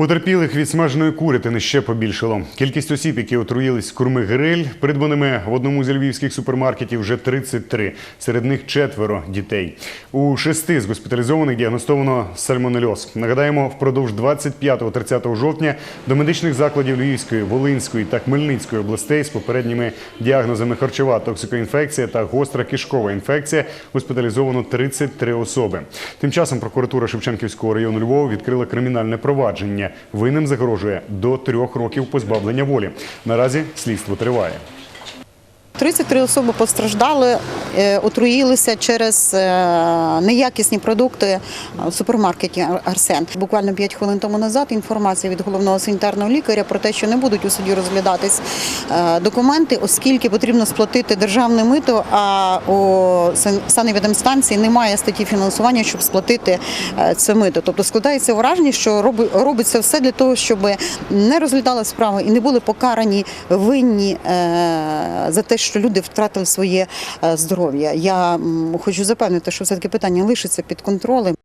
Потерпілих від смаженої курятини ще побільшало. Кількість осіб, які отруїлись курми гриль, придбаними в одному з львівських супермаркетів, вже 33. Серед них четверо дітей. У шести з госпіталізованих діагностовано сальмонельоз. Нагадаємо, впродовж 25-30 жовтня до медичних закладів Львівської, Волинської та Хмельницької областей з попередніми діагнозами харчова токсикоінфекція та гостра кишкова інфекція госпіталізовано 33 особи. Тим часом прокуратура Шевченківського району Львова відкрила кримінальне провадження. Винним загрожує до трьох років позбавлення волі. Наразі слідство триває. 33 особи постраждали, е, отруїлися через е, неякісні продукти в супермаркеті Арсен. Буквально 5 хвилин тому назад інформація від головного санітарного лікаря про те, що не будуть у суді розглядатись е, документи, оскільки потрібно сплатити державне мито, а у сан- санепідемстанції немає статті фінансування, щоб сплатити це мито. Тобто складається враження, що роби- робиться все для того, щоб не розглядали справи і не були покарані винні за те, що люди втратили своє е, здоров'я. Я хочу запевнити, що все таки питання лишиться під контролем.